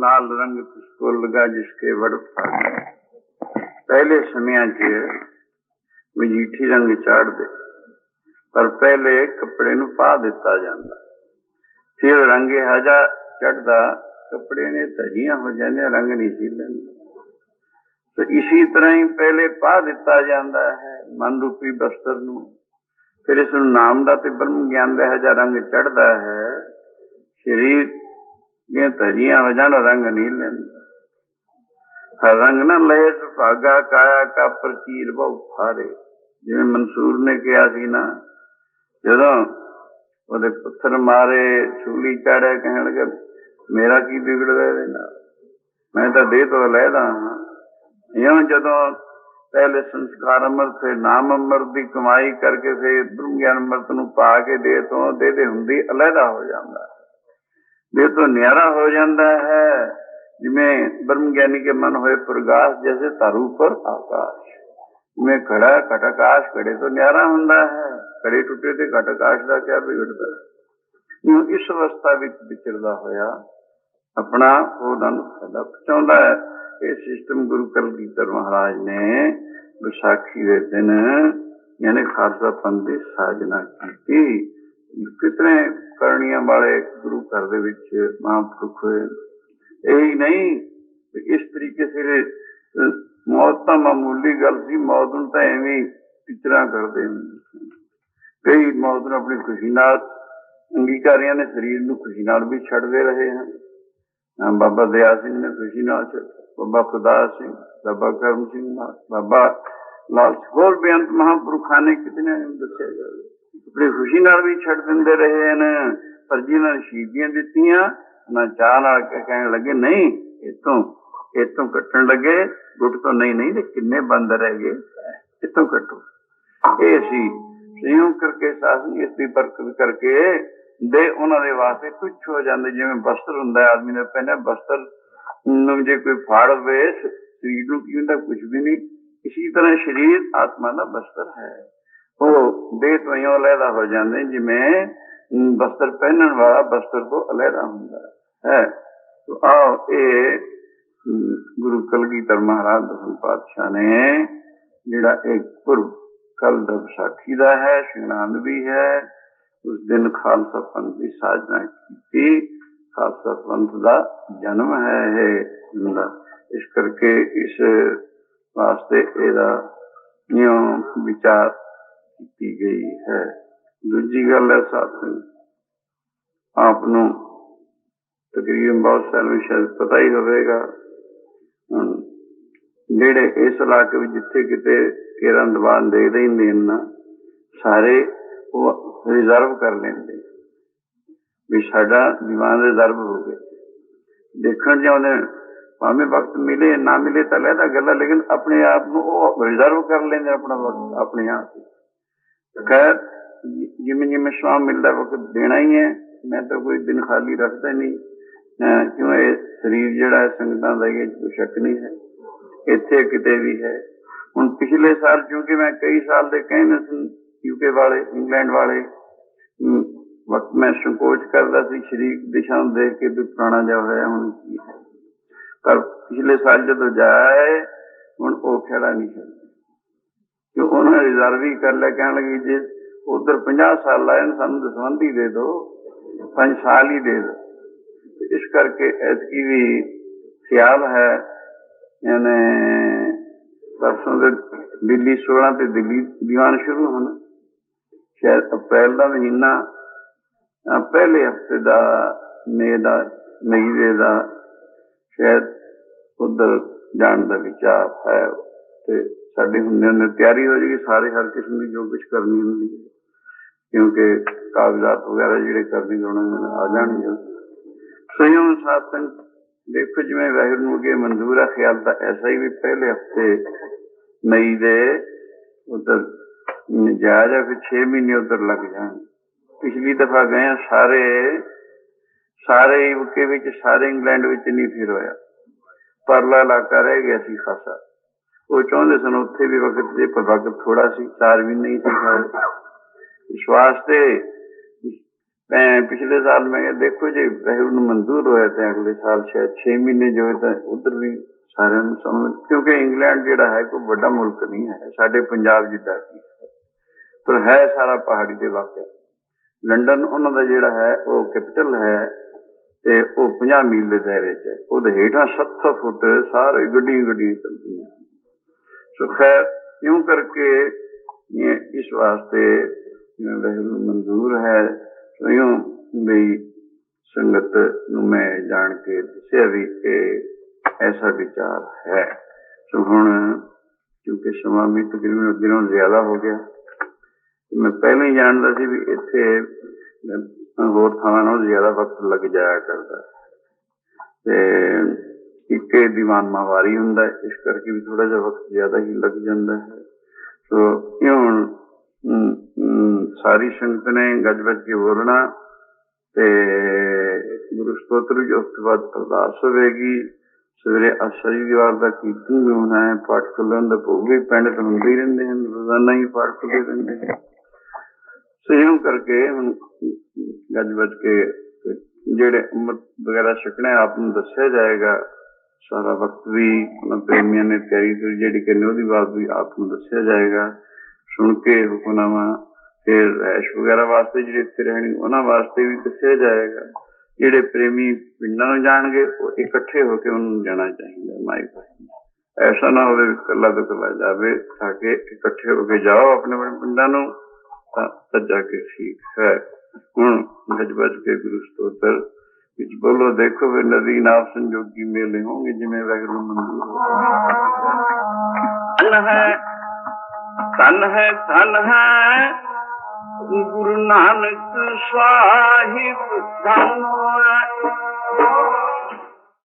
ਲਾਲ ਰੰਗ ਤੁਸਕੋ ਲਗਾ ਜਿਸਕੇ ਵੜ ਫਾੜੇ ਪਹਿਲੇ ਸਮਿਆਂ 'ਚ ਮਜੀਠੀ ਰੰਗ ਚਾੜਦੇ ਪਰ ਪਹਿਲੇ ਕੱਪੜੇ ਨੂੰ ਪਾ ਦਿੱਤਾ ਜਾਂਦਾ ਫਿਰ ਰੰਗੇ ਹਜਾ ਚੜਦਾ ਕੱਪੜੇ ਨੇ ਧਜੀਆਂ ਹੋ ਜਾਂਦੀਆਂ ਰੰਗ ਨਹੀਂ ਸੀ ਲੈਂਦੇ तो इसी तरह ही पहले पा ਦਿੱਤਾ ਜਾਂਦਾ ਹੈ ਮਨ ਰੂਪੀ ਬਸਤਰ ਨੂੰ ਫਿਰ ਇਸ ਨੂੰ ਨਾਮ ਦਾ ਤੇ ਬ੍ਰਹਮ ਗਿਆਨ ਦਾ ਹਜਾ ਰੰਗ ਚੜਦਾ ਹੈ ਸਰੀਰ ਦੀਆਂ ਧਜੀਆਂ ਹੋ ਜਾਣ ਰੰਗ ਨਹੀਂ ਲੈਂਦਾ ਰੰਗ ਨਾ ਲਏ ਸੁਭਾਗਾ ਕਾਇਆ ਕਾ ਪ੍ਰਚੀਰ ਬਹੁ ਫਾਰੇ ਜਿਵੇਂ ਮਨਸੂਰ ਨੇ ਕਿਹਾ ਸੀ ਨਾ ਜਦੋਂ ਉਹਦੇ ਪੱਥਰ ਮਾਰੇ ਛੂਲੀ ਚੜਿਆ ਕਹਿਣ ਲੱਗਾ ਮੇਰਾ ਕੀ ਵਿਗੜਦਾ ਇਹਦੇ ਨਾਲ ਮੈਂ ਤਾਂ ਦੇਹ ਤੋਂ ਲੈਦਾ ਹਾਂ ਇਉਂ ਜਦੋਂ ਪਹਿਲੇ ਸੰਸਕਾਰ ਅੰਮ੍ਰਿਤ ਫਿਰ ਨਾਮ ਅੰਮ੍ਰਿਤ ਦੀ ਕਮਾਈ ਕਰਕੇ ਫਿਰ ਬ੍ਰਹਮ ਗਿਆਨ ਅੰਮ੍ਰਿਤ ਨੂੰ ਪਾ ਕੇ ਦੇ ਤੋਂ ਦੇ ਦੇ ਹੁੰਦੀ ਅਲੱਗਾ ਹੋ ਜਾਂਦਾ ਹੈ ਦੇ ਤੋਂ ਨਿਆਰਾ ਹੋ ਜਾਂਦਾ ਹੈ। ਜਿਵੇਂ ਬ੍ਰਹਮ ਗਿਆਨੀ ਕੇ ਮਨ ਹੋਏ ਪ੍ਰਗਾਸ, ਜੈਸੇ ਤਾਰੂ ਪਰ ਆਕਾਸ਼। ਜਿਵੇਂ ਖੜਾ ਘਟਾਕਾਸ਼ ਖੜੇ ਤੋਂ ਹੁੰਦਾ ਹੈ। ਖੜੇ ਟੁੱਟੇ ਤੇ ਘਟਾਕਾਸ਼ ਦਾ ਕਿਆ ਵਿਗੜਦਾ ਹੈ? ਇਸ ਅਵਸਥਾ ਵਿੱਚ ਵਿਚਰਦਾ ਹੋਇਆ ਆਪਣਾ ਉਹਨਾਂ ਨੂੰ ਫਾਇਦਾ ਪਹੁੰਚਾਉਂਦਾ ਹੈ। ਇਹ ਸਿਸਟਮ ਗੁਰੂ ਕਲਗੀਧਰ ਮਹਾਰਾਜ ਨੇ ਵਿਸਾਖੀ ਦੇ ਦਿਨ, ਯਾਨੀ ਖਾਲਸਾ ਪੰਥ ਦੀ ਸਾਜਨਾ ਕੀਤੀ। ਕਿਤਨੇ ਕਰਨੀਆਂ ਵਾਲੇ ਗੁਰੂ ਘਰ ਦੇ ਵਿੱਚ ਮਹਾਂਪੁਰਖ ਹੋਏ। ਇਹ ਨਹੀਂ ਇਸ ਤਰੀਕੇ ਸਿਰ ਮੌਤ ਤਾਂ ਮਾਮੂਲੀ ਗੱਲ ਸੀ, ਮੌਤ ਨੂੰ ਤਾਂ ਐਵੇਂ ਹੀ ਕਰਦੇ ਹੁੰਦੇ ਕਈ ਮੌਤ ਨੂੰ ਆਪਣੀ ਖੁਸ਼ੀ ਨਾਲ, ਅੰਗੀਕਾਰੀਆਂ ਨੇ ਸਰੀਰ ਨੂੰ ਖੁਸ਼ੀ ਨਾਲ ਵੀ ਛੱਡਦੇ ਰਹੇ ਹਨ। ਬਾਬਾ ਦਇਆ ਸਿੰਘ ਨੇ ਖੁਸ਼ੀ ਨਾਲ ਛੱਡ, ਬਾਬਾ ਖੁਦਾ ਸਿੰਘ, ਬਾਬਾ ਕਰਮ ਸਿੰਘ ਮਾ- ਬਾਬਾ ਲਾਲ ਹੋਰ ਬੇਅੰਤ ਮਹਾਂਪੁਰਖਾਂ ਨੇ ਕਿਤਨੇ ਦੱਸਿਆ ਜਾਵੇ ਆਪਣੀ ਖੁਸ਼ੀ ਨਾਲ ਵੀ ਛੱਡ ਦਿੰਦੇ ਰਹੇ ਹਨ, ਪਰ ਜਿਨ੍ਹਾਂ ਨੇ ਸ਼ਹੀਦੀਆਂ ਦਿੱਤੀਆਂ ਨਾ ਚਾਹ ਨਾਲ ਕਹਿਣ ਲੱਗੇ, ਨਹੀਂ ਇਤੋਂ ਇਤੋਂ ਕੱਟਣ ਲੱਗੇ, ਗੁੱਟ ਤੋਂ ਨਹੀਂ ਨਹੀਂ ਤੇ ਕਿੰਨੇ ਬੰਦ ਰਹਿ ਗਏ? ਇਤੋਂ ਕੱਟੋ। ਇਹ ਸੀ ਸੰਯੋਗ ਕਰਕੇ ਸਾਸਨ ਇਸ ਦੀ ਬਰਕਤ ਕਰਕੇ ਦੇ ਉਹਨਾਂ ਦੇ ਵਾਸਤੇ ਤੁੱਛ ਹੋ ਜਾਂਦੇ, ਜਿਵੇਂ ਬਸਤਰ ਹੁੰਦਾ ਆਦਮੀ ਨੇ ਪਹਿਨਿਆ ਬਸਤਰ ਨੂੰ ਜੇ ਕੋਈ ਫਾੜ ਹੋਵੇ ਸਰੀਰ ਨੂੰ ਕੀ ਹੁੰਦਾ? ਕੁਝ ਵੀ ਨਹੀਂ। ਇਸੇ ਤਰ੍ਹਾਂ ਸਰੀਰ ਆਤਮਾ ਦਾ ਬਸਤਰ ਹੈ। ਉਹ ਦੇਹ ਅਲੱਗਾ ਹੋ ਜਾਂਦੇ ਜਿਵੇਂ ਬਸਤਰ ਪਹਿਨਣ ਵਾਲਾ ਬਸਤਰ ਤੋਂ ਅਲੱਗਾ ਹੁੰਦਾ ਹੈ। ਤੋ ਆਓ ਇਹ ਗੁਰੂ ਕਲਗੀਧਰ ਮਹਾਰਾਜ ਦਸਮ ਪਾਤਸ਼ਾਹ ਨੇ, ਜਿਹੜਾ ਇੱਕ ਪੁਰਬ ਕੱਲ ਦਾ ਵਿਸਾਖੀ ਦਾ ਹੈ ਸ਼ਿੰਗਰਾਂਦ ਵੀ ਹੈ, ਉਸ ਦਿਨ ਖਾਲਸਾ ਪੰਥ ਦੀ ਸਾਜਨਾ ਕੀਤੀ। ਖਾਲਸਾ ਪੰਥ ਦਾ ਜਨਮ ਹੈ ਇਹ ਇਸ ਕਰਕੇ ਇਸ ਵਾਸਤੇ ਇਹਦਾ ਨਿਯਮ ਵਿਚਾਰ ਕੀਤੀ ਗਈ ਹੈ। ਦੂਜੀ ਗੱਲ ਹੈ ਸਾਥੀ ਆਪ ਨੂੰ ਤਕਰੀਬਨ ਬਹੁਤ ਸਾਲ ਸ਼ਾਇਦ ਪਤਾ ਹੀ ਹੋਵੇਗਾ। ਜਿਹੜੇ ਇਸ ਇਲਾਕੇ ਵਿੱਚ ਜਿੱਥੇ ਕਿਤੇ ਕੇਰਾਂ ਦੀਵਾਨ ਦੇ ਦੇ ਨੇ ਨਾ ਸਾਰੇ ਉਹ ਰਿਜ਼ਰਵ ਕਰ ਲੈਂਦੇ। ਵੀ ਸਾਡਾ ਦੀਵਾਨ ਰਿਜ਼ਰਵ ਹੋ ਗਿਆ। ਦੇਖਣ ਜਾਉਂਦੇ ਭਾਵੇਂ ਵਕਤ ਮਿਲੇ ਨਾ ਮਿਲੇ ਤਾਂ ਲੈਦਾ ਗੱਲ ਹੈ, ਲੇਕਿਨ ਆਪਣੇ ਆਪ ਨੂੰ ਉਹ ਰਿਜ਼ਰਵ ਕਰ ਲੈਂਦੇ ਆਪਣਾ ਵਕਤ ਆਪਣੇ ਆਪ ਹੀ ਖੈਰ ਜਿ- ਜਿਵੇਂ ਜਿਵੇਂ ਸਮਾਂ ਮਿਲਦਾ ਵਕਤ ਦੇਣਾ ਹੀ ਹੈ, ਮੈਂ ਤਾਂ ਕੋਈ ਦਿਨ ਖਾਲੀ ਰੱਖਦਾ ਨਹੀਂ। ਕਿਉਂ ਇਹ ਸਰੀਰ ਜਿਹੜਾ ਹੈ, ਸੰਗਤਾਂ ਦਾ ਇਹ ਕੋਈ ਸ਼ੱਕ ਨਹੀਂ ਹੈ। ਇੱਥੇ ਕਿਤੇ ਵੀ ਹੈ। ਹੁਣ ਪਿਛਲੇ ਸਾਲ, ਕਿਉਂਕਿ ਮੈਂ ਕਈ ਸਾਲ ਦੇ ਕਹਿੰਦੇ ਸੀ ਯੂਕੇ ਵਾਲੇ ਇੰਗਲੈਂਡ ਵਾਲੇ ਵਕਤ ਮੈਂ ਸੰਕੋਚ ਕਰਦਾ ਸੀ, ਸ਼ਰੀਕ ਦਿਸ਼ਾ ਨੂੰ ਦੇਖ ਕੇ ਵੀ ਪੁਰਾਣਾ ਜਾ ਹੋਇਆ, ਹੁਣ ਕੀ ਹੈ। ਪਰ ਪਿਛਲੇ ਸਾਲ ਜਦੋਂ ਜਾਏ ਹੁਣ ਉਹ ਖੜਾ ਨਹੀਂ ਹੈ ਕਿ ਉਹਨਾਂ ਨੇ ਰਿਜ਼ਰਵ ਹੀ ਕਰ ਲਿਆ ਕਹਿਣ ਲੱਗੀ ਜੇ ਉਧਰ 50 ਸਾਲ ਲਾਏ ਨੇ, ਸਾਨੂੰ ਦਸਵੰਦੀ ਦੇ ਦਿਓ 5 ਸਾਲ ਹੀ ਦੇ ਦਿਓ। ਇਸ ਕਰਕੇ ਐਤਕੀ ਵੀ ਖਿਆਲ ਹੈ ਯਾਨੀ ਪਰਸੋਂ ਦੇ ਦਿੱਲੀ 16 ਤੇ ਦਿੱਲੀ ਦੀਵਾਨ ਸ਼ੁਰੂ ਹੋਣਾ। ਸ਼ਾਇਦ ਅਪ੍ਰੈਲ ਦਾ ਮਹੀਨਾ ਪਹਿਲੇ ਹਫ਼ਤੇ ਦਾ ਮਈ ਦਾ ਮਈ ਦਾ ਸ਼ਾਇਦ ਉਧਰ ਜਾਣ ਦਾ ਵਿਚਾਰ ਹੈ। ਤੇ ਸਾਡੇ ਹੁੰਦੇ ਹੁੰਦੇ ਤਿਆਰੀ ਹੋ ਜਾਏਗੀ ਸਾਰੇ ਹਰ ਕਿਸਮ ਦੀ ਜੋ ਕੁਝ ਕਰਨੀ ਹੁੰਦੀ ਹੈ। ਕਿਉਂਕਿ ਕਾਗਜ਼ਾਤ ਵਗੈਰਾ ਜਿਹੜੇ ਕਰਨੇ ਉਹਨਾਂ ਨੂੰ ਆ ਜਾਣਗੇ ਸੰਯਮ ਸਾਧਨ ਦੇਖੋ ਜਿਵੇਂ ਵਾਹਿਗੁਰੂ ਨੂੰ ਅੱਗੇ ਮਨਜ਼ੂਰ ਹੈ ਖਿਆਲ ਤਾਂ ਐਸਾ ਹੀ ਵੀ ਪਹਿਲੇ ਹਫ਼ਤੇ ਮਈ ਦੇ ਉਧਰ ਜਾਇਜ਼ ਹੈ ਫਿਰ 6 ਮਹੀਨੇ ਉਧਰ ਲੱਗ ਜਾਣ। ਪਿਛਲੀ ਦਫਾ ਗਏ ਹਾਂ ਸਾਰੇ ਸਾਰੇ ਯੂਕੇ ਵਿੱਚ, ਸਾਰੇ ਇੰਗਲੈਂਡ ਵਿੱਚ ਨਹੀਂ ਫਿਰ ਹੋਇਆ। ਪਰਲਾ ਇਲਾਕਾ ਰਹਿ ਗਿਆ ਸੀ ਖਾਸਾ। ਉਹ ਚਾਹੁੰਦੇ ਸਨ ਉੱਥੇ ਵੀ ਵਕਤ ਦੇ ਪਰ ਵਕਤ ਥੋੜਾ ਸੀ ਚਾਰ ਵੀ ਨਹੀਂ ਸੀ ਸਾਰੇ। ਇਸ ਮੈਂ ਪਿਛਲੇ ਸਾਲ ਮੈਂ ਦੇਖੋ ਜੀ ਵਾਹਿਗੁਰੂ ਨੂੰ ਮਨਜ਼ੂਰ ਹੋਇਆ ਤਾਂ ਅਗਲੇ ਸਾਲ ਸ਼ਾਇਦ 6 ਮਹੀਨੇ ਜੋ ਤਾਂ ਉਧਰ ਵੀ ਸਾਰਿਆਂ ਨੂੰ ਸਮਝ, ਕਿਉਂਕਿ ਇੰਗਲੈਂਡ ਜਿਹੜਾ ਹੈ, ਕੋਈ ਵੱਡਾ ਮੁਲਕ ਨਹੀਂ ਹੈ, ਸਾਡੇ ਪੰਜਾਬ ਜਿੱਡਾ ਕੀ ਪਰ ਹੈ ਸਾਰਾ ਪਹਾੜੀ ਦੇ ਵਾਕਿਆ। ਲੰਡਨ ਉਹਨਾਂ ਦਾ ਜਿਹੜਾ ਹੈ, ਉਹ ਕੈਪੀਟਲ ਹੈ ਤੇ ਉਹ 50 ਮੀਲ ਦੇ ਦਾਇਰੇ 'ਚ ਹੈ। ਉਹਦੇ ਹੇਠਾਂ 70 ਫੁੱਟ ਸਾਰੇ ਗੱਡੀਆਂ ਗੱਡੀਆਂ ਚੱਲਦੀਆਂ। ਸੋ ਖੈਰ, ਇਉਂ ਕਰਕੇ ਇਹ ਇਸ ਵਾਸਤੇ ਜਿਵੇਂ ਮਨਜ਼ੂਰ ਹੈ ਸੋ ਵੀ ਸੰਗਤ ਨੂੰ ਮੈਂ ਜਾਣ ਕੇ ਦੱਸਿਆ ਵੀ ਇਹ ਐਸਾ ਵਿਚਾਰ ਹੈ। ਸੋ ਹੁਣ ਕਿਉਂਕਿ ਸਮਾਂ ਵੀ ਤਕਰੀਬਨ ਅੱਗੇ ਨਾਲੋਂ ਜ਼ਿਆਦਾ ਹੋ ਗਿਆ, ਮੈਂ ਪਹਿਲਾਂ ਹੀ ਜਾਣਦਾ ਸੀ ਵੀ ਇੱਥੇ ਹੋਰ ਥਾਵਾਂ ਨਾਲੋਂ ਜ਼ਿਆਦਾ ਵਕਤ ਲੱਗ ਜਾਇਆ ਕਰਦਾ। ਤੇ ਇੱਕੇ ਦੀਵਾਨ ਮਾਵਾਰੀ ਹੁੰਦਾ ਹੈ, ਇਸ ਕਰਕੇ ਵੀ ਥੋੜਾ ਜਿਹਾ ਵਕਤ ਜ਼ਿਆਦਾ ਹੀ ਲੱਗ ਜਾਂਦਾ ਹੈ। ਸੋ ਇਹ ਹੁਣ ਸਾਰੀ ਸੰਗਤ ਨੇ ਗੱਜ ਵੱਜ ਕੇ ਬੋਲਣਾ ਤੇ ਗੁਰੂ ਸਤੋਤਰ ਜੀ ਉਸ ਤੋਂ ਬਾਅਦ ਅਰਦਾਸ ਹੋਵੇਗੀ। ਸਵੇਰੇ ਆਸ਼ਾ ਜੀ ਦਾ ਕੀਰਤਨ ਵੀ ਹੋਣਾ ਹੈ ਪਾਠ ਖੁੱਲ੍ਹਣ ਦਾ ਭੋਗ ਵੀ ਪਿੰਡ ਤੋਂ ਹੁੰਦੇ ਹੀ ਰਹਿੰਦੇ ਹਨ ਰੋਜ਼ਾਨਾ ਹੀ ਪਾਠ ਕਰਦੇ ਰਹਿੰਦੇ ਹਨ। ਸਹਿਯੋਗ ਕਰਕੇ ਹੁਣ ਗੱਜ ਵੱਜ ਕੇ ਤੇ ਜਿਹੜੇ ਅੰਮ੍ਰਿਤ ਵਗੈਰਾ ਛਕਣਾ ਆਪ ਨੂੰ ਦੱਸਿਆ ਜਾਏਗਾ। ਸਾਰਾ ਵਕਤ ਵੀ ਉਹਨਾਂ ਪ੍ਰੇਮੀਆਂ ਨੇ ਤਿਆਰੀ ਤੋਂ ਜਿਹੜੀ ਕਰਨੀ ਉਹਦੀ ਬਾਤ ਵੀ ਆਪ ਨੂੰ ਦੱਸਿਆ ਜਾਏਗਾ। ਸੁਣ ਕੇ ਹੁਕਮਨਾਮਾ, ਫਿਰ ਐਸ਼ ਵਗੈਰਾ ਵਾਸਤੇ ਜਿਹੜੇ ਇੱਥੇ ਰਹਿਣੀ ਉਹਨਾਂ ਵਾਸਤੇ ਵੀ ਦੱਸਿਆ ਜਾਏਗਾ। ਜਿਹੜੇ ਪ੍ਰੇਮੀ ਪਿੰਡਾਂ ਨੂੰ ਜਾਣਗੇ, ਉਹ ਇਕੱਠੇ ਹੋ ਕੇ ਉਹਨਾਂ ਨੂੰ ਜਾਣਾ ਚਾਹੀਦਾ ਮਾਈ ਭਾਈ ਐਸਾ ਨਾ ਹੋਵੇ ਵੀ ਇਕੱਲਾ ਤੋਂ ਇਕੱਲਾ ਜਾਵੇ, ਤਾਂ ਕਿ ਇਕੱਠੇ ਹੋ ਕੇ ਜਾਓ ਆਪਣੇ ਆਪਣੇ ਪਿੰਡਾਂ ਨੂੰ, ਤਾਂ ਜਾ ਕੇ ਠੀਕ ਹੈ। ਹੁਣ ਗੱਜ ਵੱਜ ਕੇ ਗੁਰੂ ਸਤੋਤਰ ਵਿੱਚ ਬੋਲੋ, ਦੇਖੋ ਫਿਰ ਨਦੀ ਨਾਮ ਸੰਜੋਗੀ ਮੇਲੇ ਹੋਣਗੇ, ਜਿਵੇਂ ਵੈਗਰੂ ਮੰਦੂਰ ਧਨ ਹੈ ਧਨ ਹੈ ਧਨ ਹੈ, ਗੁਰੂ ਨਾਨਕ ਸਾਹਿਬ, ਧਨ ਹੈ